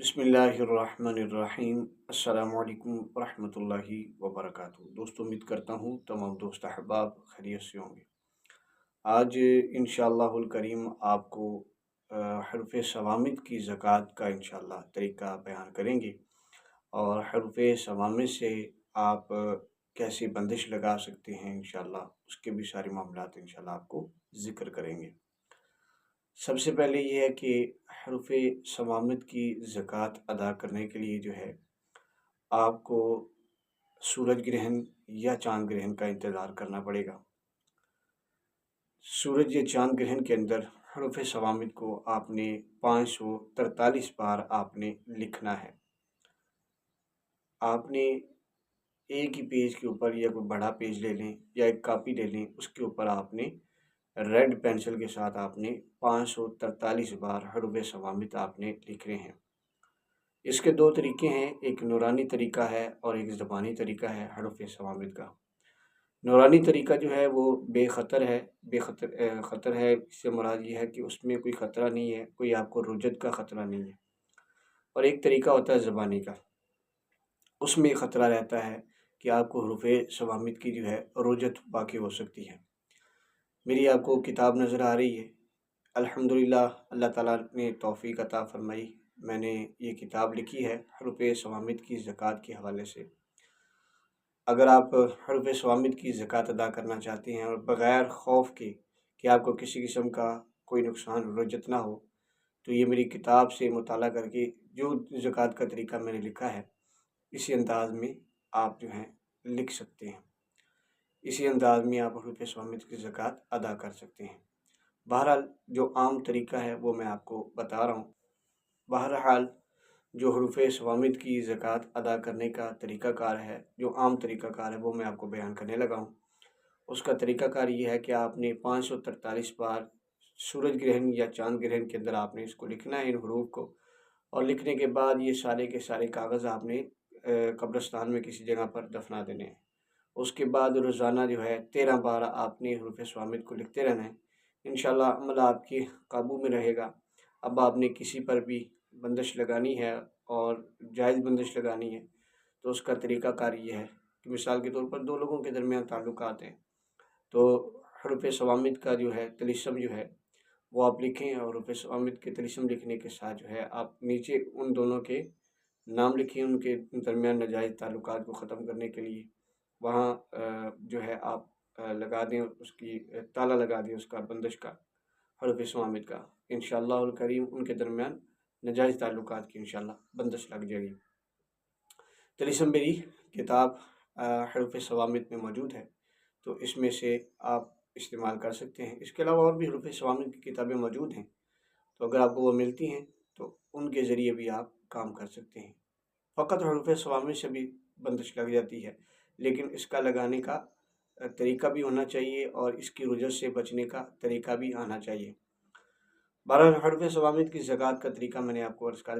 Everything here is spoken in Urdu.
بسم اللہ الرحمن الرحیم۔ السلام علیکم ورحمۃ اللہ وبرکاتہ۔ دوستو، امید کرتا ہوں تمام دوست احباب خیریت سے ہوں گے۔ آج انشاءاللہ الکریم آپ کو حرف ثوامت کی زکوٰۃ کا انشاءاللہ طریقہ بیان کریں گے۔ اور حرف ثوامت سے آپ کیسے بندش لگا سکتے ہیں انشاءاللہ، اس کے بھی سارے معاملات انشاءاللہ آپ کو ذکر کریں گے۔ سب سے پہلے یہ ہے کہ حرف سمامت کی زکوٰۃ ادا کرنے کے لیے جو ہے، آپ کو سورج گرہن یا چاند گرہن کا انتظار کرنا پڑے گا۔ سورج یا چاند گرہن کے اندر حرف سوامت کو آپ نے پانچ سو ترتالیس بار آپ نے لکھنا ہے۔ آپ نے ایک ہی پیج کے اوپر یا کوئی بڑا پیج لے لیں یا ایک کاپی لے لیں، اس کے اوپر آپ نے ریڈ پینسل کے ساتھ آپ نے پانچ سو ترتالیس بار حرف ثوامت آپ نے لکھ رہے ہیں۔ اس کے دو طریقے ہیں، ایک نورانی طریقہ ہے اور ایک زبانی طریقہ ہے حرف ثوامت کا۔ نورانی طریقہ جو ہے وہ بے خطر ہے، بے خطر خطر ہے، اس سے مراد یہ ہے کہ اس میں کوئی خطرہ نہیں ہے، کوئی آپ کو رجت کا خطرہ نہیں ہے۔ اور ایک طریقہ ہوتا ہے زبانی کا۔ اس میں خطرہ رہتا ہے کہ آپ کو حروف ثوامت کی جو ہے رجت باقی ہو سکتی ہے۔ میری آپ کو کتاب نظر آ رہی ہے۔ الحمدللہ، اللہ تعالیٰ نے توفیق عطا فرمائی۔ میں نے یہ کتاب لکھی ہے حرف سوامت کی زکوٰۃ کے حوالے سے۔ اگر آپ حرف سوامت کی زکوٰۃ ادا کرنا چاہتے ہیں اور بغیر خوف کے کہ آپ کو کسی قسم کا کوئی نقصان رجت نہ ہو، تو یہ میری کتاب سے مطالعہ کر کے جو زکوٰۃ کا طریقہ میں نے لکھا ہے، اسی انداز میں آپ جو ہیں لکھ سکتے ہیں۔ اسی انداز میں آپ حروف سوامت کی زکوٰۃ ادا کر سکتے ہیں۔ بہرحال جو عام طریقہ ہے وہ میں آپ کو بتا رہا ہوں۔ بہرحال جو حروف سوامت کی زکوٰۃ ادا کرنے کا طریقہ کار ہے، جو عام طریقہ کار ہے وہ میں آپ کو بیان کرنے لگا ہوں۔ اس کا طریقہ کار یہ ہے کہ آپ نے پانچ سو ترتالیس بار سورج گرہن یا چاند گرہن کے اندر آپ نے اس کو لکھنا ہے، ان حروف کو۔ اور لکھنے کے بعد یہ سارے کے سارے کاغذ آپ نے قبرستان میں کسی جگہ پر دفنا دینے ہیں۔ اس کے بعد روزانہ جو ہے تیرہ بار آپ نے حروف سوامت کو لکھتے رہنا ہے۔ انشاءاللہ عمل آپ کی قابو میں رہے گا۔ اب آپ نے کسی پر بھی بندش لگانی ہے اور جائز بندش لگانی ہے تو اس کا طریقہ کار یہ ہے کہ مثال کے طور پر دو لوگوں کے درمیان تعلقات ہیں۔ تو حروف سوامت کا جو ہے تلسم جو ہے وہ آپ لکھیں اور حروف سوامت کے تلسم لکھنے کے ساتھ جو ہے آپ نیچے ان دونوں کے نام لکھیں، ان کے درمیان نجائز تعلقات کو ختم کرنے کے لیے۔ وہاں جو ہے آپ لگا دیں اس کی تالا لگا دیں اس کا، بندش کا حرف سوامد کا۔ انشاءاللہ الکریم ان کے درمیان نجائز تعلقات کی انشاءاللہ بندش لگ جائے گی۔ تلیسم میری کتاب حرف سوامد میں موجود ہے۔ تو اس میں سے آپ استعمال کر سکتے ہیں۔ اس کے علاوہ اور بھی حرف سوامد کی کتابیں موجود ہیں۔ تو اگر آپ کو وہ ملتی ہیں، تو ان کے ذریعے بھی آپ کام کر سکتے ہیں۔ فقط حروف سوامد سے بھی بندش لگ جاتی ہے۔ لیکن اس کا لگانے کا طریقہ بھی ہونا چاہیے اور اس کی رجت سے بچنے کا طریقہ بھی آنا چاہیے۔ بارہ حرف ثوامت کی زکوٰۃ کا طریقہ میں نے آپ کو عرض کر